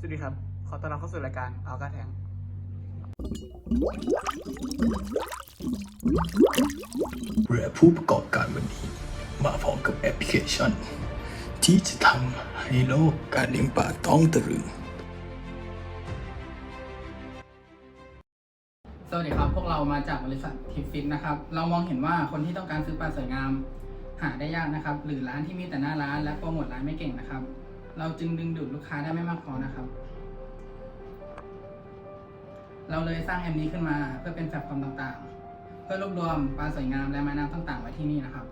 สวัสดีครับ ขอต้อนรับเข้าสู่รายการเอากาแทงเรือผู้ประกอบการวันนี้ มาพร้อมกับแอปพลิเคชัน ที่จะทำให้โลกการเลี้ยงปลาต้องตรึง สวัสดีครับ พวกเรามาจากบริษัททิฟฟิตนะครับ เรามองเห็นว่าคนที่ต้องการซื้อปลาสวยงาม หาได้ยากนะครับ หรือร้านที่มีแต่หน้าร้านและโปรโมทร้านไม่เก่งนะครับ เราจึงดึงดูดลูกค้าได้ไม่มากพอนะครับ เราเลยสร้างแอปนี้ขึ้นมาเพื่อเป็นแพลตฟอร์มต่างๆ เพื่อรวบรวมปลาสวยงามและไม้น้ำต่างๆไว้ที่นี่นะครับ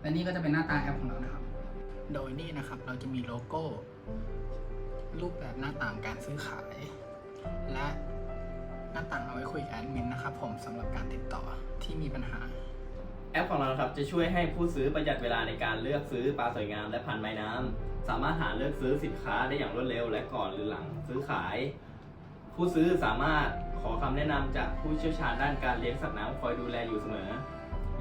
และนี่ก็จะเป็นหน้าตาแอปของเรานะครับ โดยนี่นะครับเราจะมีโลโก้ รูปแบบหน้าต่างการซื้อขาย และหน้าต่างเอาไว้คุยกับแอดมินนะครับผมสำหรับการติดต่อที่มีปัญหา แอปของเราครับจะช่วยให้ผู้ซื้อประหยัดเวลาในการเลือกซื้อปลาสวยงามและพันธุ์ไม้น้ำสามารถหาเลือกซื้อสินค้าได้อย่างรวดเร็วและก่อนหรือหลังซื้อขาย ผู้ซื้อสามารถขอคำแนะนำจากผู้เชี่ยวชาญด้านการเลี้ยงสัตว์น้ำคอยดูแลอยู่เสมอ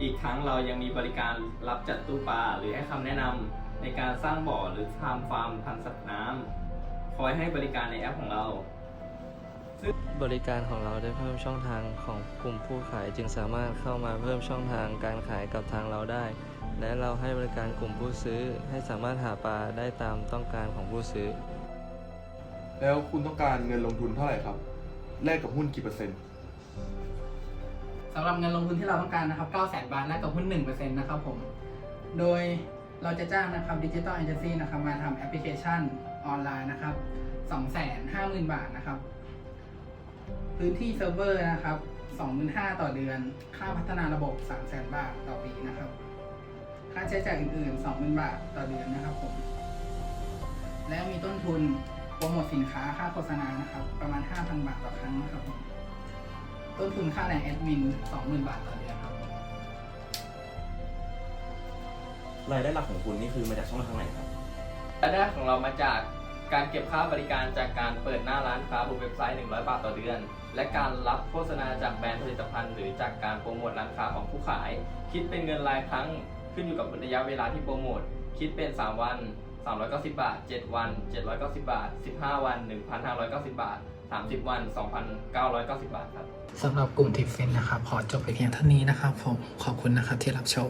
อีกทั้งเรายังมีบริการรับจัดตู้ปลาหรือให้คำแนะนำในการสร้างบ่อหรือทำฟาร์มพันธุ์สัตว์น้ำคอยให้บริการในแอปของเรา บริการของเราได้เพิ่มช่องทางของกลุ่มผู้ขายจึงสามารถเข้ามาเพิ่มช่องทางการขายกับทางเราได้ และเราให้บริการกลุ่มผู้ซื้อให้สามารถหาปลาได้ตามต้องการของผู้ซื้อ แล้วคุณต้องการเงินลงทุนเท่าไหร่ครับ แลกกับหุ้นกี่เปอร์เซ็นต์ สำหรับเงินลงทุนที่เราต้องการนะครับ 9 0 0 0 0 0 บาท และกับหุ้น1%นะครับผม โดยเราจะจ้างนะครับดิจิตอลเอเจนซี่นะครับมาทำแอปพลิเคชันออนไลน์นะครับ 250,000 บาทนะครับ พื้นที่เซิร์ฟเวอร์นะครับ25,000ต่อเดือน ค่าพัฒนาระบบ 300,000 บาทต่อปีนะครับ ค่าใช้จ่ายอื่นๆ 20,000 บาทต่อเดือนนะครับผม และมีต้นทุนโปรโมทสินค้าค่าโฆษณานะครับ ประมาณ 5,000 บาทต่อครั้งนะครับผม ต้นทุนค่าแรงแอดมิน 20,000 บาทต่อเดือนครับ รายได้หลักของคุณนี่คือมาจากช่องทางไหนครับ รายได้ของเรามาจาก การเก็บค่าบริการจากการเปิดหน้าร้านค้าบนเว็บไซต์ 100 บาทต่อเดือน และการรับโฆษณาจากแบรนด์ผลิตภัณฑ์ หรือจากการโปรโมทร้านค้าของผู้ขาย คิดเป็นเงินรายครั้งขึ้นอยู่กับระยะเวลาที่โปรโมท คิดเป็น 3 วัน 390 บาท 7 วัน 790 บาท 15 วัน 1,590 บาท 30 วัน 2,990 บาทครับสำหรับกลุ่มทิฟเฟนนะครับขอจบไปเพียงเท่านี้นะครับผมขอบคุณนะครับที่รับชม